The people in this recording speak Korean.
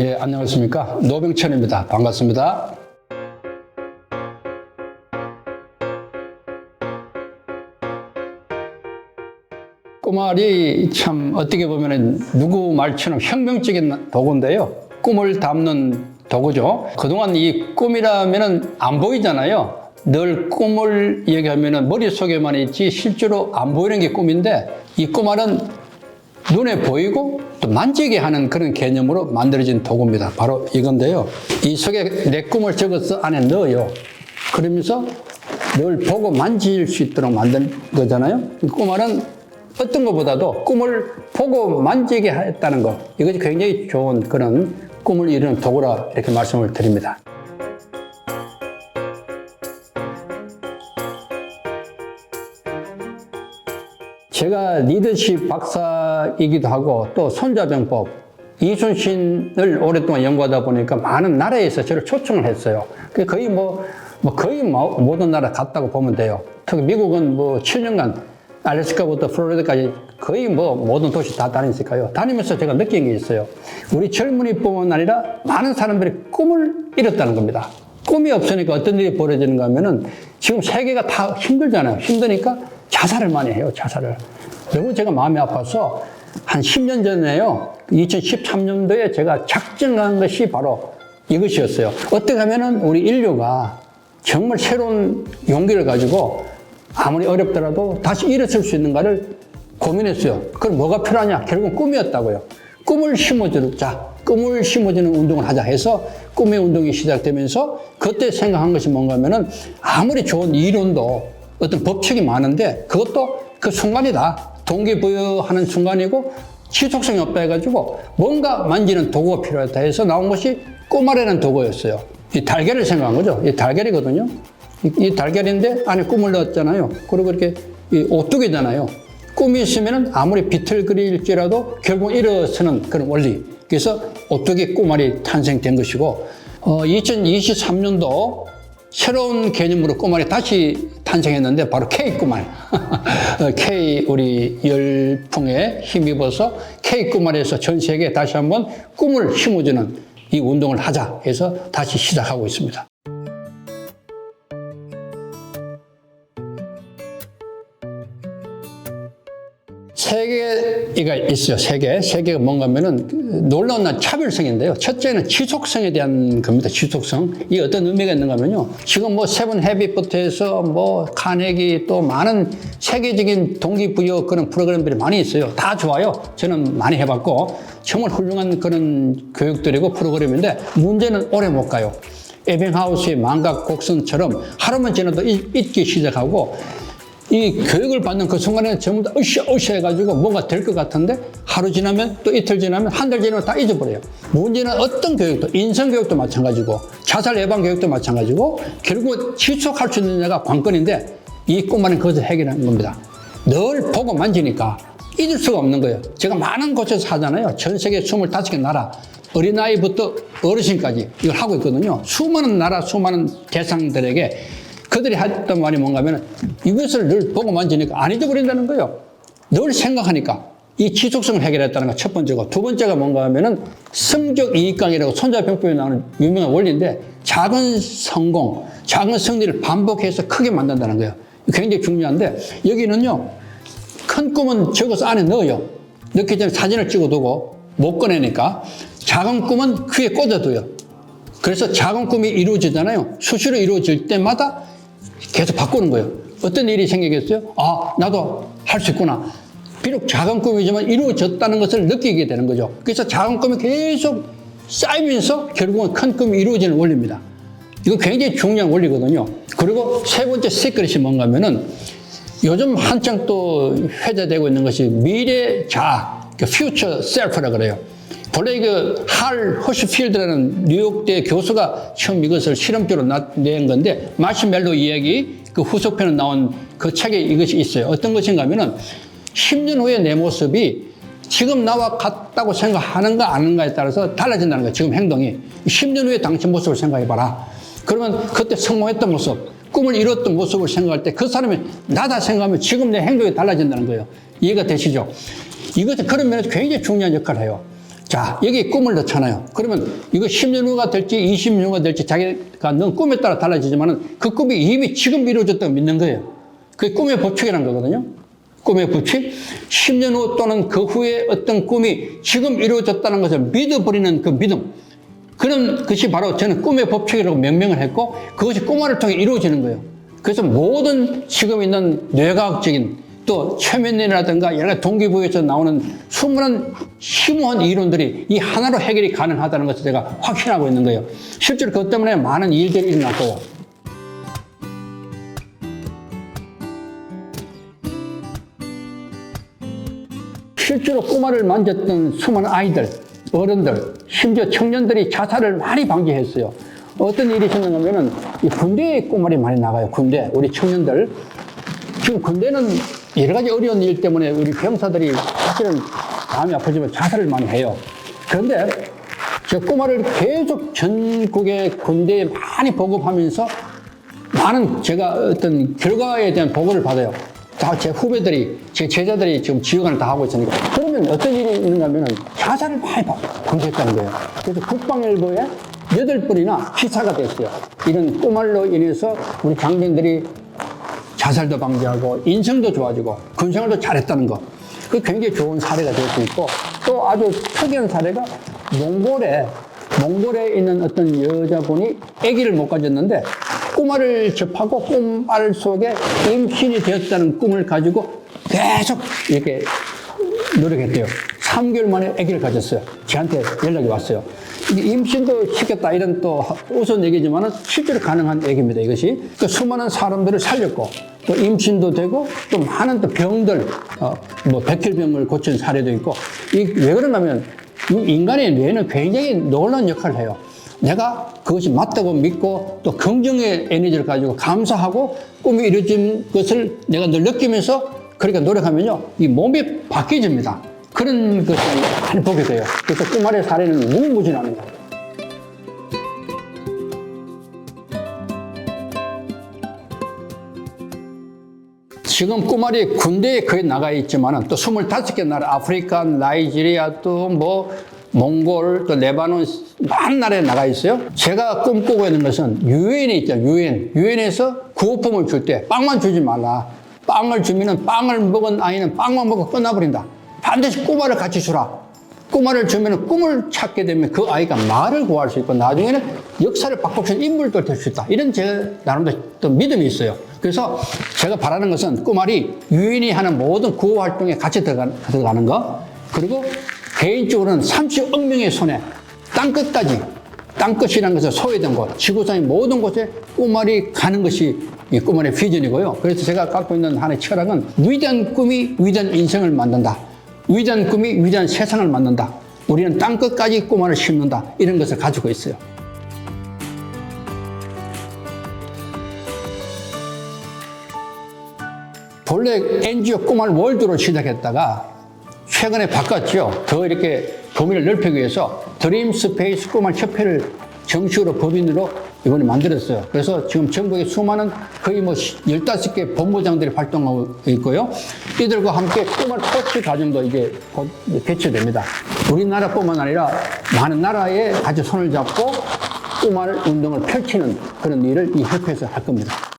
예, 안녕하십니까. 노병천입니다. 반갑습니다. 꼬말이 참 어떻게 보면 누구 말처럼 혁명적인 도구인데요. 꿈을 담는 도구죠. 그동안 이 꿈이라면 안 보이잖아요. 늘 꿈을 얘기하면 머릿속에만 있지 실제로 안 보이는 게 꿈인데 이 꼬말은 눈에 보이고 또 만지게 하는 그런 개념으로 만들어진 도구입니다. 바로 이건데요. 이 속에 내 꿈을 적어서 안에 넣어요. 그러면서 늘 보고 만질 수 있도록 만든 거잖아요. 이 꼬말은 어떤 것보다도 꿈을 보고 만지게 했다는 것. 이것이 굉장히 좋은 그런 꿈을 이루는 도구라 이렇게 말씀을 드립니다. 제가 리더십 박사이기도 하고 또 손자병법 이순신을 오랫동안 연구하다 보니까 많은 나라에서 저를 초청을 했어요. 그 거의 뭐, 뭐 거의 뭐 모든 나라 갔다고 보면 돼요. 특히 미국은 뭐 7년간 알래스카부터 플로리다까지 거의 뭐 모든 도시 다 다니니까요. 다니면서 제가 느낀 게 있어요. 우리 젊은이뿐만 아니라 많은 사람들이 꿈을 이뤘다는 겁니다. 꿈이 없으니까 어떤 일이 벌어지는가 하면은 지금 세계가 다 힘들잖아요. 힘드니까 자살을 많이 해요, 자살을. 너무 제가 마음이 아파서 한 10년 전에요. 2013년도에 제가 작정한 것이 바로 이것이었어요. 어떻게 하면은 우리 인류가 정말 새로운 용기를 가지고 아무리 어렵더라도 다시 일어설 수 있는가를 고민했어요. 그럼 뭐가 필요하냐? 결국은 꿈이었다고요. 꿈을 심어주자. 꿈을 심어주는 운동을 하자 해서 꿈의 운동이 시작되면서 그때 생각한 것이 뭔가 하면은 아무리 좋은 이론도 어떤 법칙이 많은데 그것도 그 순간이다. 동기부여하는 순간이고 지속성이 없다 해가지고 뭔가 만지는 도구가 필요하다 해서 나온 것이 꼬마라는 도구였어요. 이 달걀을 생각한 거죠. 이 달걀이거든요. 이, 이 달걀인데 안에 꿈을 넣었잖아요. 그리고 이렇게 이 오뚜기잖아요. 꿈이 있으면 아무리 비틀거릴지라도 결국 일어서는 그런 원리. 그래서 오뚜기 꼬말이 탄생된 것이고, 어, 2023년도 새로운 개념으로 꼬말이 다시 탄생했는데 바로 K 꼬말. 어, K 우리 열풍에 힘입어서 K 꼬말에서 전 세계에 다시 한번 꿈을 심어주는 이 운동을 하자 해서 다시 시작하고 있습니다. 세 개가 있어요. 세 개. 세 개가 뭔가 하면은 놀라운 난 차별성인데요. 첫째는 지속성에 대한 겁니다. 지속성. 이 어떤 의미가 있는가 하면요. 지금 뭐 세븐 헤비부터 해서 뭐 카네기 또 많은 세계적인 동기부여 그런 프로그램들이 많이 있어요. 다 좋아요. 저는 많이 해봤고 정말 훌륭한 그런 교육들이고 프로그램인데 문제는 오래 못 가요. 에빙하우스의 망각 곡선처럼 하루만 지나도 잊- 잊기 시작하고 이 교육을 받는 그 순간에 전부 다 으쌰 으쌰 해가지고 뭔가 될 것 같은데 하루 지나면 또 이틀 지나면 한 달 지나면 다 잊어버려요. 문제는 어떤 교육도 인성 교육도 마찬가지고 자살 예방 교육도 마찬가지고 결국 지속할 수 있느냐가 관건인데 이 꿈만은 그것을 해결하는 겁니다. 늘 보고 만지니까 잊을 수가 없는 거예요. 제가 많은 곳에서 하잖아요. 전 세계 25개 나라 어린아이부터 어르신까지 이걸 하고 있거든요. 수많은 나라 수많은 대상들에게 그들이 했던 말이 뭔가 하면 이것을 늘 보고 만 지니까 안 잊어버린다는 거예요. 늘 생각하니까 이 지속성을 해결했다는 거 첫 번째고 두 번째가 뭔가 하면은 성적 이익강이라고 손자병법에 나오는 유명한 원리인데 작은 성공, 작은 승리를 반복해서 크게 만든다는 거예요. 굉장히 중요한데 여기는요 큰 꿈은 적어서 안에 넣어요. 넣기 전에 사진을 찍어두고 못 꺼내니까 작은 꿈은 귀에 꽂아둬요. 그래서 작은 꿈이 이루어지잖아요. 수시로 이루어질 때마다 계속 바꾸는 거예요. 어떤 일이 생기겠어요? 아, 나도 할 수 있구나. 비록 작은 꿈이지만 이루어졌다는 것을 느끼게 되는 거죠. 그래서 작은 꿈이 계속 쌓이면서 결국은 큰 꿈이 이루어지는 원리입니다. 이거 굉장히 중요한 원리거든요. 그리고 세 번째 세크릿이 뭔가 하면은 요즘 한창 또 회자되고 있는 것이 미래 자아, 그 self라 그래요. 블레이그 할 허슈필드라는 뉴욕대 교수가 처음 이것을 실험적으로 나- 낸 건데 마시멜로 이야기 그 후속편에 나온 그 책에 이것이 있어요. 어떤 것인가 하면은 10년 후에 내 모습이 지금 나와 같다고 생각하는가 아는가에 따라서 달라진다는 거예요. 지금 행동이. 10년 후에 당신 모습을 생각해봐라. 그러면 그때 성공했던 모습, 꿈을 이뤘던 모습을 생각할 때 그 사람이 나다 생각하면 지금 내 행동이 달라진다는 거예요. 이해가 되시죠? 이것은 그런 면에서 굉장히 중요한 역할을 해요. 자, 여기 꿈을 넣잖아요. 그러면 이거 10년 후가 될지 20년 후가 될지 자기가 넣은 꿈에 따라 달라지지만은 그 꿈이 이미 지금 이루어졌다고 믿는 거예요. 그게 꿈의 법칙이라는 거거든요. 꿈의 법칙. 10년 후 또는 그 후에 어떤 꿈이 지금 이루어졌다는 것을 믿어버리는 그 믿음. 그런 것이 바로 저는 꿈의 법칙이라고 명명을 했고 그것이 꿈화를 통해 이루어지는 거예요. 그래서 모든 지금 있는 뇌과학적인 또 최면론이라든가 여러 동기부여에서 나오는 수많은 심오한 이론들이 이 하나로 해결이 가능하다는 것을 제가 확신하고 있는 거예요. 실제로 그것 때문에 많은 일들이 일어났고요. 실제로 꼬마를 만졌던 수많은 아이들, 어른들, 심지어 청년들이 자살을 많이 방지했어요. 어떤 일이 있었는가 하면은 이 군대에 꼬마리 많이 나가요. 군대. 우리 청년들. 지금 군대는 여러 가지 어려운 일 때문에 우리 병사들이 사실은 마음이 아프지만 자살을 많이 해요. 그런데 저 꼬마를 계속 전국의 군대에 많이 보급하면서 많은 제가 어떤 결과에 대한 보고를 받아요. 다 제 후배들이, 제 제자들이 지금 지휘관을 다 하고 있으니까. 그러면 어떤 일이 있는가 하면 자살을 많이 방지했다는 거예요. 그래서 국방일보에 여덟 번이나 기사가 됐어요. 이런 꼬말로 인해서 우리 장병들이 자살도 방지하고 인성도 좋아지고 군생활도 잘했다는 거. 그 굉장히 좋은 사례가 될 수 있고 또 아주 특이한 사례가 몽골에 몽골에 있는 어떤 여자분이 아기를 못 가졌는데 꼬마를 접하고 꼬말 속에 임신이 되었다는 꿈을 가지고 계속 이렇게 노력했대요. 3개월 만에 아기를 가졌어요. 저한테 연락이 왔어요. 임신도 시켰다 이런 또 우선 얘기지만은 실제로 가능한 얘기입니다. 이것이 그 수많은 사람들을 살렸고 또 임신도 되고 또 많은 또 병들 어 뭐 백혈병을 고친 사례도 있고 이 왜 그러냐면 이 인간의 뇌는 굉장히 놀라운 역할을 해요. 내가 그것이 맞다고 믿고 또 긍정의 에너지를 가지고 감사하고 꿈이 이루어진 것을 내가 늘 느끼면서 그러니까 노력하면요 이 몸이 바뀌어집니다. 그런 것을 많이 보게 돼요. 그래서 꿈알의 사례는 무궁무진하는 거 지금 꼬말이 군대에 거의 나가 있지만은 또 25개 나라, 아프리카, 나이지리아, 또 뭐, 몽골, 또 레바논, 많은 나라에 나가 있어요. 제가 꿈꾸고 있는 것은 유엔에 있죠, 유엔. 유엔에서 구호품을 줄 때 빵만 주지 말라. 빵을 주면은 빵을 먹은 아이는 빵만 먹고 끝나버린다. 반드시 꼬마를 같이 주라. 꼬마를 주면 꿈을 찾게 되면 그 아이가 말을 구할 수 있고 나중에는 역사를 바꿀 수 있는 인물도 될 수 있다. 이런 제 나름대로 또 믿음이 있어요. 그래서 제가 바라는 것은 꼬말이 유인이 하는 모든 구호 활동에 같이 들어가, 들어가는 거. 그리고 개인적으로는 30억 명의 손에 땅끝까지 땅끝이라는 것은 소외된 곳, 지구상의 모든 곳에 꼬말이 가는 것이 이 꼬말의 비전이고요. 그래서 제가 갖고 있는 하나의 철학은 위대한 꿈이 위대한 인생을 만든다. 위대한 꿈이 위대한 세상을 만든다. 우리는 땅 끝까지 꼬마를 심는다. 이런 것을 가지고 있어요. 본래 NGO 꼬마를 월드로 시작했다가 최근에 바꿨죠. 더 이렇게 범위를 넓히기 위해서 드림 스페이스 꼬마 협회를 정식으로 법인으로 이번에 만들었어요. 그래서 지금 전국에 수많은 거의 뭐 15개 본부장들이 활동하고 있고요. 이들과 함께 꼬마 코치 과정도 이제 곧 개최됩니다. 우리나라뿐만 아니라 많은 나라에 같이 손을 잡고 꼬마 운동을 펼치는 그런 일을 이 협회에서 할 겁니다.